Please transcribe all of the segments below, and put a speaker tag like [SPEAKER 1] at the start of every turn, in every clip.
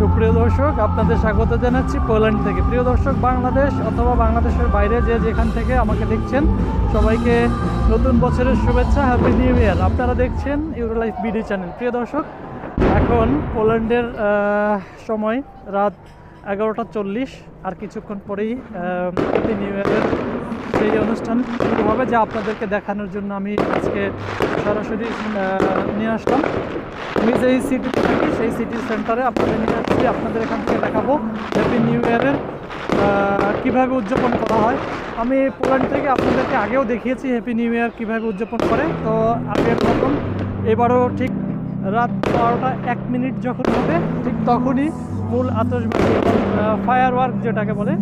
[SPEAKER 1] সুপ্রিয় দর্শক, আপনাদের স্বাগত জানাচ্ছি পোল্যান্ড থেকে। প্রিয় দর্শক, বাংলাদেশ অথবা বাংলাদেশের বাইরে যে যেখান থেকে আমাকে দেখছেন, সবাইকে নতুন বছরের শুভেচ্ছা হ্যাপি নিউ ইয়ার আপনারা দেখছেন ইউরোলাইফ বিডি চ্যানেল প্রিয় দর্শক, এখন পোল্যান্ডের সময় রাত এগারোটা চল্লিশ, আর কিছুক্ষণ পরেই হ্যাপি নিউ ইয়ারের সেই অনুষ্ঠান শুরু হবে, যা আপনাদেরকে দেখানোর জন্য আমি আজকে সরাসরি নিয়ে আসলাম। আমি যেই সিটিতে থাকি, সেই সিটি সেন্টারে আপনাদের নিয়ে আসছি, আপনাদের এখান থেকে দেখাবো হ্যাপি নিউ ইয়ারের কীভাবে উদযাপন করা হয়। আমি পোল্যান্ড থেকে আপনাদেরকে আগেও দেখিয়েছি হ্যাপি নিউ ইয়ার কীভাবে উদযাপন করে। তো আগের মতন এবারও ঠিক রাত বারোটা এক মিনিট যখন হবে, ঠিক তখনই মূল আতসবাজি এবং ফায়ার ওয়ার্ক যেটাকে বলে,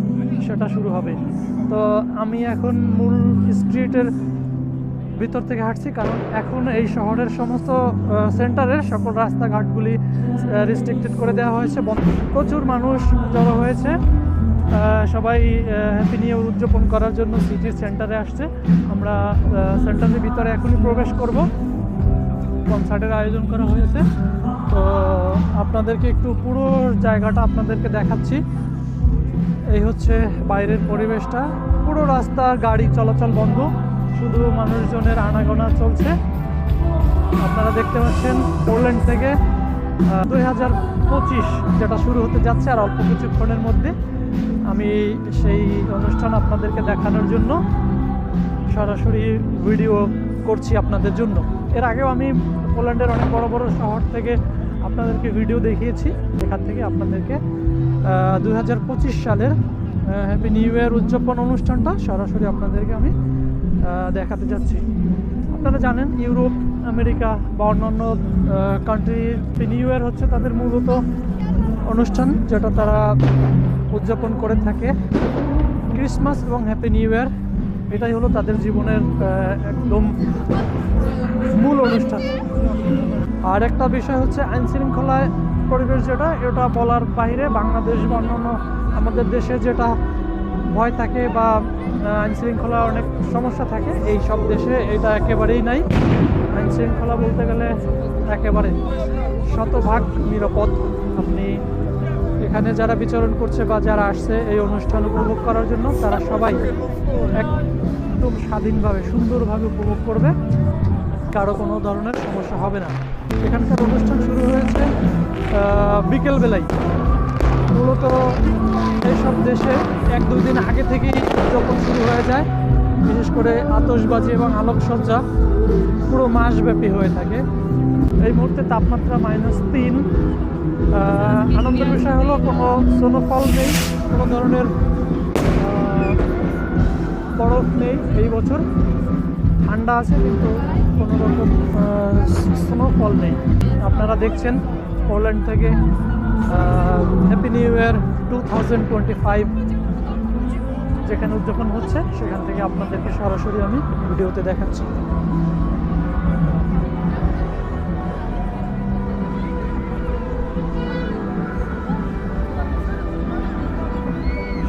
[SPEAKER 1] সেটা শুরু হবে। তো আমি এখন মূল স্ট্রিটের ভিতর থেকে হাঁটছি, কারণ এখন এই শহরের সমস্ত সেন্টারের সকল রাস্তাঘাটগুলি রেস্ট্রিক্টেড করে দেওয়া হয়েছে প্রচুর মানুষ জড়ো হয়েছে সবাই হ্যাপি নিউ উদযাপন করার জন্য সিটির সেন্টারে আসছে। আমরা সেন্টারের ভিতরে এখনই প্রবেশ করব। কনসার্টের আয়োজন করা হয়েছে। তো আপনাদেরকে একটু পুরো জায়গাটা আপনাদেরকে দেখাচ্ছি। এই হচ্ছে বাইরের পরিবেশটা। পুরো রাস্তা, গাড়ি চলাচল বন্ধ। মানুষজনের আনাগোনা চলছে। আপনারা দেখতে পাচ্ছেন পোল্যান্ড থেকে দুই হাজার পঁচিশ যেটা শুরু হতে যাচ্ছে আর অল্প কিছুক্ষণের মধ্যে। আমি সেই অনুষ্ঠান আপনাদেরকে দেখানোর জন্য সরাসরি ভিডিও করছি আপনাদের জন্য। এর আগেও আমি পোল্যান্ডের অনেক বড় বড় শহর থেকে আপনাদেরকে ভিডিও দেখিয়েছি। এখান থেকে আপনাদেরকে দুই হাজার পঁচিশ সালের হ্যাপি নিউ ইয়ার উদযাপন অনুষ্ঠানটা সরাসরি আপনাদেরকে আমি দেখাতে যাচ্ছি। আপনারা জানেন, ইউরোপ, আমেরিকা বা অন্যান্য কান্ট্রি নিউ ইয়ার হচ্ছে তাদের মূলত অনুষ্ঠান যেটা তারা উদযাপন করে থাকে। ক্রিসমাস এবং হ্যাপি নিউ ইয়ার এটাই হলো তাদের জীবনের একদম মূল অনুষ্ঠান। আর একটা বিষয় হচ্ছে আইন শৃঙ্খলায় পরিবেশ যেটা এটা বলার বাইরে বাংলাদেশ বা অন্যান্য আমাদের দেশে যেটা ভয় থাকে বা আহ, আইন শৃঙ্খলা অনেক সমস্যা থাকে এই সব দেশে এটা একেবারেই নাই। আইন শৃঙ্খলা বলতে গেলে একেবারে শতভাগ নিরাপদ। আপনি এখানে যারা বিচরণ করছে বা যারা আসছে এই অনুষ্ঠান উপভোগ করার জন্য তারা সবাই একদম স্বাধীনভাবে সুন্দরভাবে উপভোগ করবে। কারও কোনো ধরনের সমস্যা হবে না। এখানকার অনুষ্ঠান শুরু হয়েছে বিকেলবেলায়। মূলত এইসব দেশে এক দুই দিন আগে থেকেই যখন শুরু হয়ে যায়। বিশেষ করে আতশবাজি এবং আলোকসজ্জা পুরো মাসব্যাপী হয়ে থাকে। এই মুহূর্তে তাপমাত্রা মাইনাস তিন। আনন্দের বিষয় হলো, কোনো স্নোফল নেই, কোনো ধরনের বরফ নেই এই বছর। ঠান্ডা আছে, কিন্তু কোনো রকম স্নোফল নেই। আপনারা দেখছেন পোল্যান্ড থেকে happy new year two thousand twenty five যেখানে উদযাপন হচ্ছে, সেখান থেকে আপনাদেরকে সরাসরি আমি ভিডিওতে দেখাচ্ছি।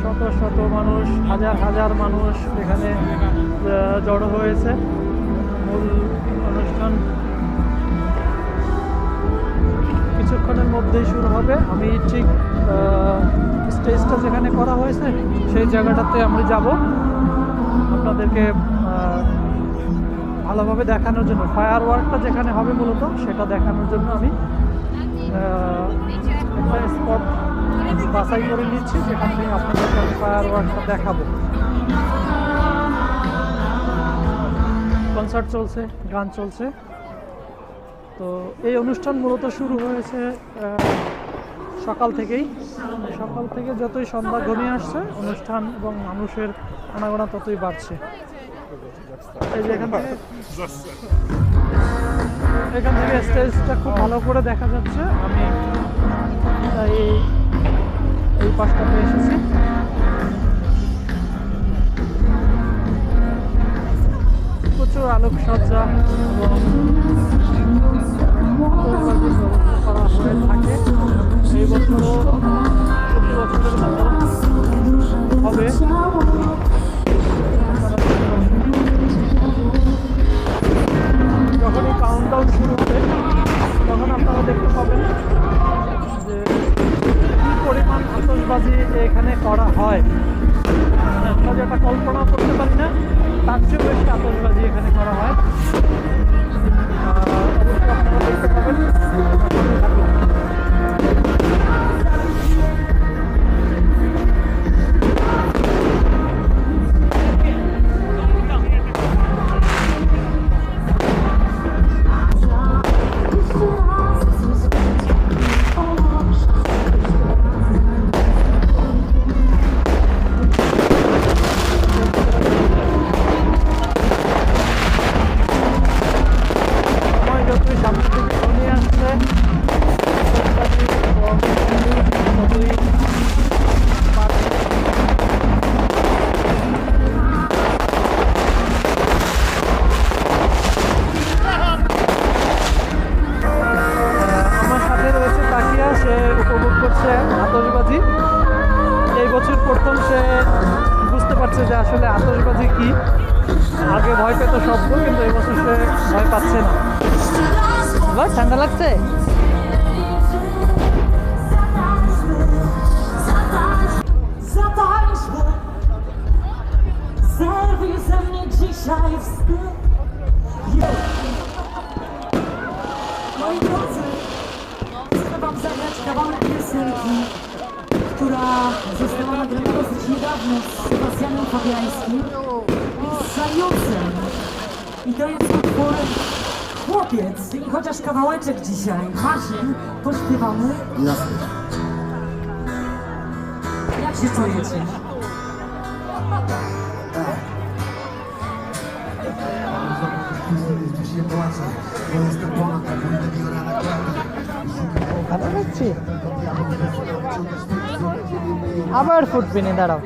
[SPEAKER 1] শত শত মানুষ, হাজার হাজার মানুষ এখানে জড়ো হয়েছে। মূল অনুষ্ঠান মধ্যেই শুরু হবে। আমি ঠিক স্টেজটা যেখানে করা হয়েছে, সেই জায়গাটাতে আমি যাব। আপনাদেরকে ভালোভাবে দেখানোর জন্য ফায়ার ওয়ার্কটা যেখানে হবে মূলত, সেটা দেখানোর জন্য আমি একটা স্পট বাছাই করে নিচ্ছি সেখান থেকে আপনাদেরকে আমি ফায়ার ওয়ার্কটা দেখাবো। কনসার্ট চলছে, গান চলছে। তো এই অনুষ্ঠান মূলত শুরু হয়েছে সকাল থেকেই। সকাল থেকে যতই সন্ধ্যা ঘনিয়ে আসছে, অনুষ্ঠান এবং মানুষের আনাগোনা ততই বাড়ছে। এই এখান থেকে এখান থেকে স্টেজটা খুব ভালো করে দেখা যাচ্ছে। আমি তাই এই পাশটাতে এসেছি। প্রচুর আলোকসজ্জা এবং থাকে এই বছরও হবে দেখতে পাচ্ছেন। কাউন্টডাউন শুরু হবে তখন আপনারা দেখতে পাবেন যে আতশবাজি যে এখানে করা হয় আমরা যেটা কল্পনা করতে পারি না, তার চেয়ে বেশি আতশবাজি এখানে করা হয় Thank you. আতশবাজি এই বছর প্রথম সে বুঝতে পারছে যে আসলে আতশবাজি কি। আগে ভয় পেত শব্দ কিন্তু এই বছর সে ভয় পাচ্ছে না। এবার ঠান্ডা লাগছে।
[SPEAKER 2] Zatańczmy Zerwij ze mnie dzisiaj wstyd została nagrana dosyć niedawno z Sebastianem Fabiańskim i z Zającem I to jest utwór Chłopiec I chociaż kawałeczek dzisiaj Marcin, pośpiewamy
[SPEAKER 3] Jasne.
[SPEAKER 2] Jak się czujecie?
[SPEAKER 3] Gdzieś nie płaczę, bo jestem ponad
[SPEAKER 1] করছি আবার foot পিনে দাঁড়াও।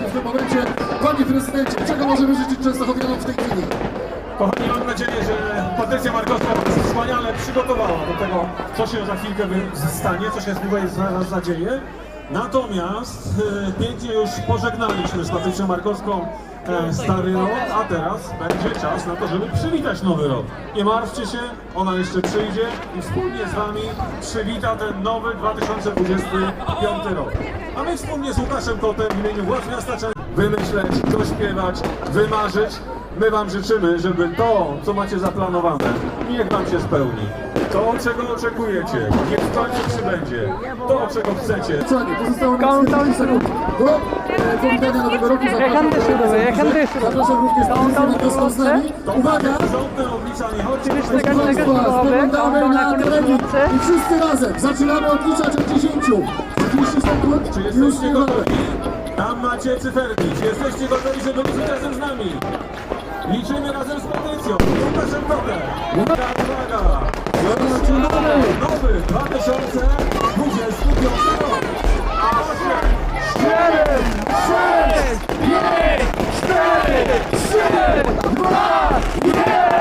[SPEAKER 4] Właśnie w tym momencie. Panie Prezydencie, czego możemy życzyć Częstochowianom w tej chwili?
[SPEAKER 5] Kochani, mam nadzieję, że Patrycja Markowska wspaniale przygotowała do tego, co się za chwilkę stanie, co się tutaj zaraz zadzieje. Natomiast e, pięknie już pożegnaliśmy z Patrycją Markowską e, stary rok, a teraz będzie czas na to, żeby przywitać nowy rok. Nie martwcie się, ona jeszcze przyjdzie i wspólnie z Wami przywita ten nowy 2025 rok. A my wspólnie z Łukaszem Kotem w imieniu władz miasta wymyśleć, dośpiewać, wymarzyć. My Wam życzymy, żeby to, co macie zaplanowane, niech Wam się spełni. To, czego oczekujecie. Niech to przybędzie. To, czego chcecie.
[SPEAKER 4] Pozostało nam 40 sekund do e, nowego roku.
[SPEAKER 1] Zapraszam
[SPEAKER 4] Zapraszam również Państwa do Sosnami. Uwaga!
[SPEAKER 5] Żądne oblicza nie
[SPEAKER 1] chodźcie.
[SPEAKER 4] Proszę Państwa, spoglądamy na
[SPEAKER 1] telewizję
[SPEAKER 4] i wszyscy razem zaczynamy odliczać od 10. 30 sekund, już nie
[SPEAKER 5] gotowi. Tam macie cyferki. Czy jesteście gotowi, żeby liczyć razem z nami? Liczymy razem z Patrycją. Łukasz Uwaga!
[SPEAKER 4] Zaczynamy
[SPEAKER 5] nowy 2025 rok!
[SPEAKER 1] 8, 7, 6, 5, 4, 3, 2, 1!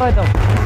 [SPEAKER 1] এটা একটু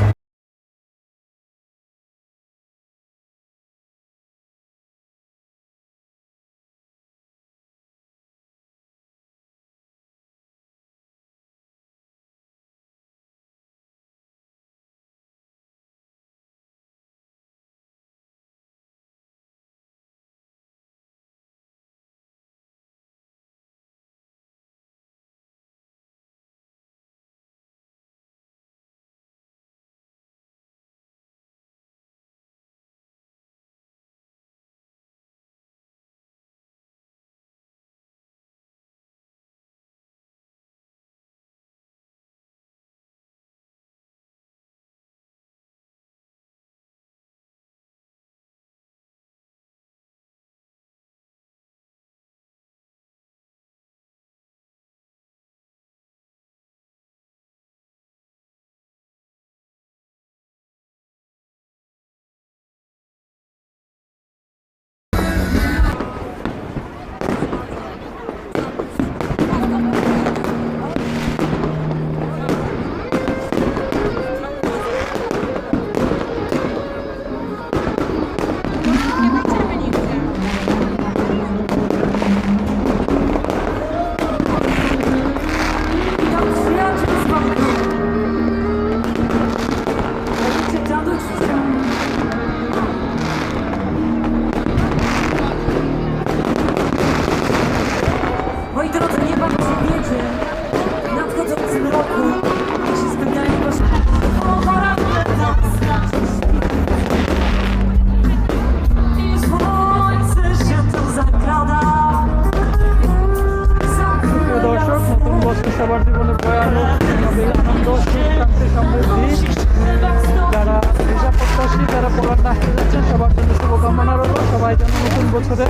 [SPEAKER 1] সাথে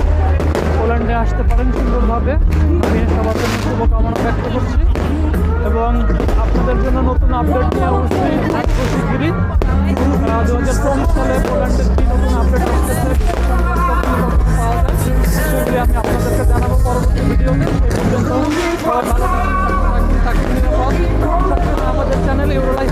[SPEAKER 1] পোল্যান্ডে আসতে পারেন সুন্দরভাবে। আমি সবার জন্য শুভকামনা ব্যক্ত করছি। এবং আপনাদের জন্য নতুন আপডেট নিয়ে অবশ্যই থাকব শিগগিরই দু হাজার চব্বিশ সালে পোল্যান্ডের কি নতুন আপডেট আসতেছে, সেগুলি আমি আপনাদেরকে জানাব পরবর্তী ভিডিওতে। সেই পর্যন্ত আমাদের চ্যানেল ইউরোলাইফ